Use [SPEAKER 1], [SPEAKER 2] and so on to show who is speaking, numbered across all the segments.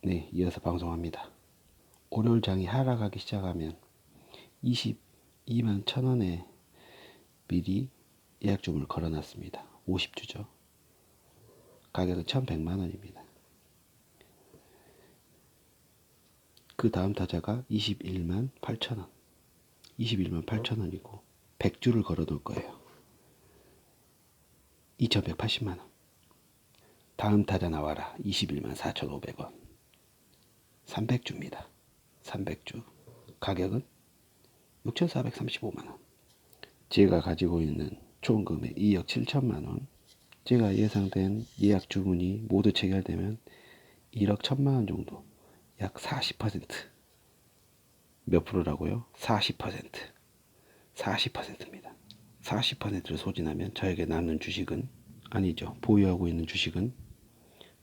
[SPEAKER 1] 네, 이어서 방송합니다. 월요일 장이 하락하기 시작하면 22만 천 원에 미리 예약 주문을 걸어놨습니다. 50주죠. 가격은 1100만 원입니다. 그 다음 타자가 21만 8천 원. 21만 8천 원이고 100주를 걸어 놓을 거예요. 2180만 원. 다음 타자 나와라. 21만 4,500원. 300주입니다. 300주. 가격은 6,435만 원. 제가 가지고 있는 총 금액 2억 7천만 원. 제가 예상된 예약 주문이 모두 체결되면 1억 1천만 원 정도. 약 40%. 몇 프로라고요? 40%. 40%입니다. 40%를 소진하면 저에게 남는 주식은 아니죠. 보유하고 있는 주식은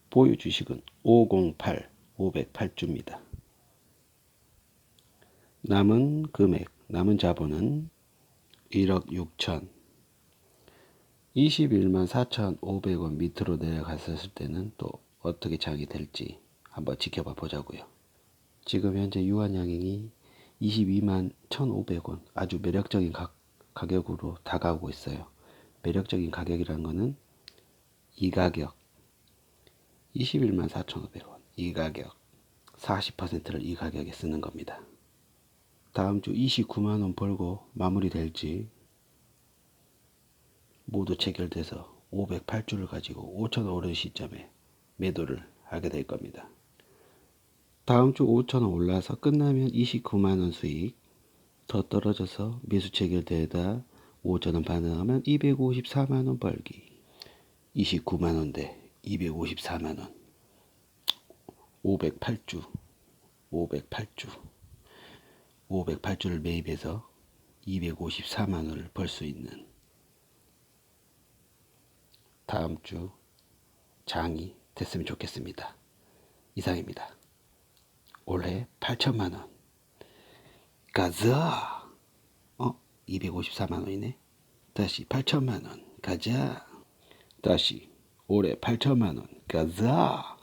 [SPEAKER 1] 보유 주식은 508 508주입니다. 남은 금액, 남은 자본은 1억 6천 21만 4,500원 밑으로 내려갔었을 때는 또 어떻게 장이 될지 한번 지켜봐 보자고요. 지금 현재 유한양행이 22만 1,500원 아주 매력적인 가, 가격으로 다가오고 있어요. 매력적인 가격이라는 거는 이 가격 21만 4,500원 이 가격 40%를 이 가격에 쓰는 겁니다. 다음 주 29만 원 벌고 마무리될지 모두 체결돼서 508주를 가지고 5천 원 오른 시점에 매도를 하게 될 겁니다. 다음 주 5천 원 올라서 끝나면 29만 원 수익 더 떨어져서 매수 체결되다 5천 원 반응하면 254만 원 벌기 29만 원대 254만 원 508주 508주 508주를 매입해서 254만 원을 벌 수 있는 다음 주 장이 됐으면 좋겠습니다. 이상입니다. 올해 8천만 원. 가자. 어? 254만 원이네. 다시 8천만 원. 가자. 다시 올해 8천만 원. 가자.